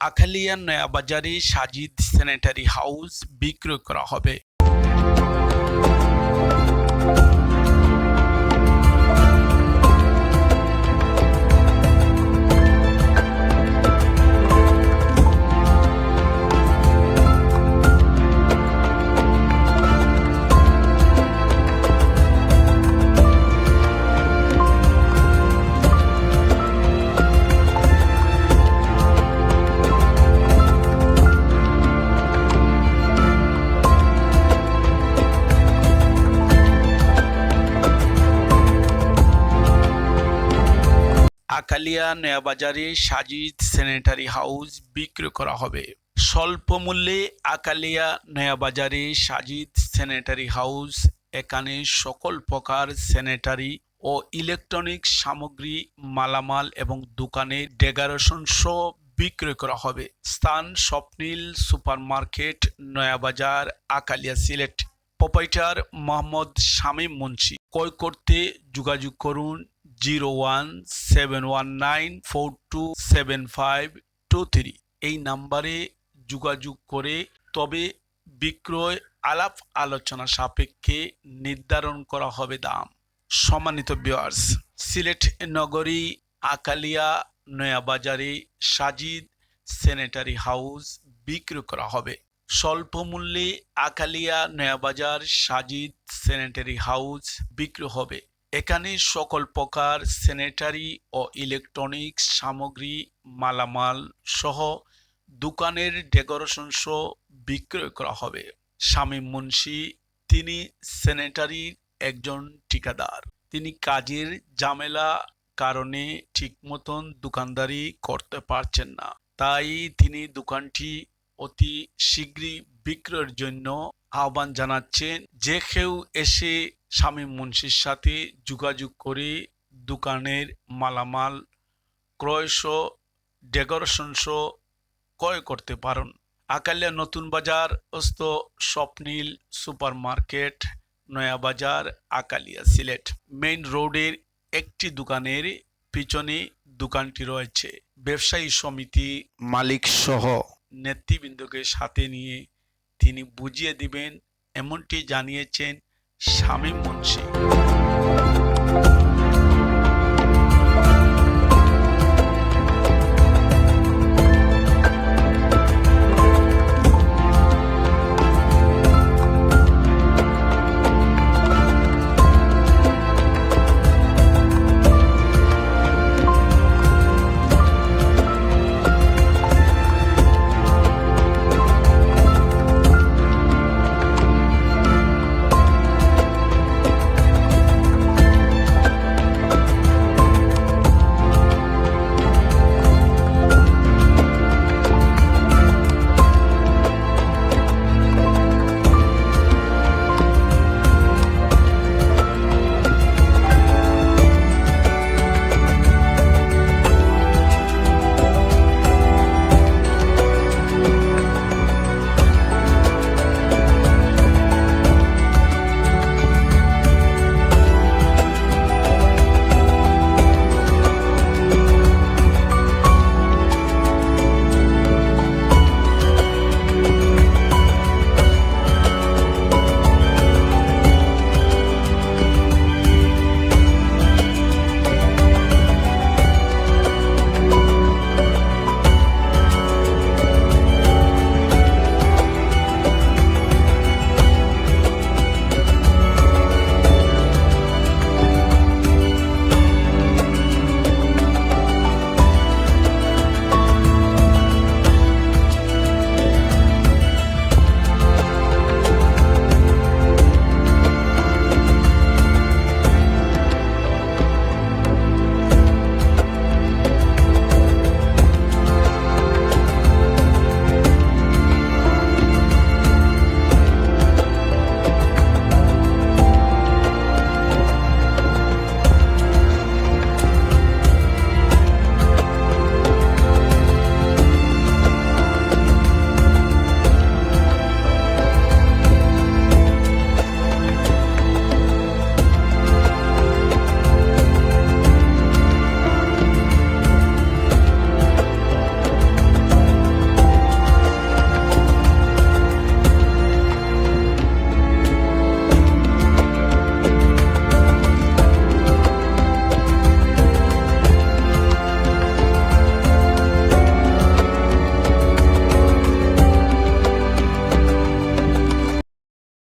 আখালিয়া নয়াবাজারে Sajid sanitary house বিক্রয় করা হবে। আকালিয়া নয়াবাজারে সাজিদ স্যানিটারি হাউস বিক্রয় করা হবে। স্বল্প মূল্যে আকালিয়া নয়াবাজারে সাজিদ স্যানিটারি হাউস, এখানে সকল প্রকার স্যানিটারি ও ইলেকট্রনিক সামগ্রী, মালামাল এবং দোকানে ডেকোরেশন সহ বিক্রয় করা হবে। স্থান স্বপ্নিল সুপারমার্কেট, নয়াবাজার, আকালিয়া সিলেট। প্রোপাইটার মোহাম্মদ শামীম মুন্সি। ক্রয় করতে যোগাযোগ করুন zero one seven one nine four two seven five two three এই নাম্বারে যোগাযোগ করে তবে বিক্রয় আলাপ আলোচনা সাপেক্ষে নির্ধারণ করা হবে দাম। সম্মানিত বিয়ার্স সিলেট নগরী আকালিয়া নয়াবাজারে সাজিদ স্যানিটারি হাউস বিক্রি করা হবে। স্বল্প মূল্যে আকালিয়া নয়াবাজার সাজিদ স্যানিটারি হাউস বিক্রি হবে। এখানে সকল প্রকার স্যানিটারি ও ইলেকট্রনিক্স সামগ্রী, মালামাল সহ দোকানের ডেকোরেশন সহ বিক্রয় করা হবে। স্বামী মুন্সি, তিনি স্যানিটারির একজন ঠিকাদার। তিনি কাজের ঝামেলা কারণে ঠিক মতন দোকানদারি করতে পারছেন না। তাই তিনি দোকানটি অতি শীঘ্রই বিক্রয়ের জন্য আহ্বান জানাচ্ছেন যে কেউ এসে শামীম মুন্সির সাথে যোগাযোগ করে দোকানের মালামাল ক্রয়সহ ডেকোরেশন সহ ক্রয় করতে পারেন। আকালিয়া নতুন বাজার অস্ত Swapnil super market Nayabazar Akhalia Sylhet. Main রোডের একটি দোকানের পিছনে দোকানটি রয়েছে। ব্যবসায়ী সমিতি মালিক সহ নেতৃবৃন্দকে সাথে নিয়ে তিনি বুঝিয়ে দিবেন, এমনটি জানিয়েছেন শামীম মুন্সি।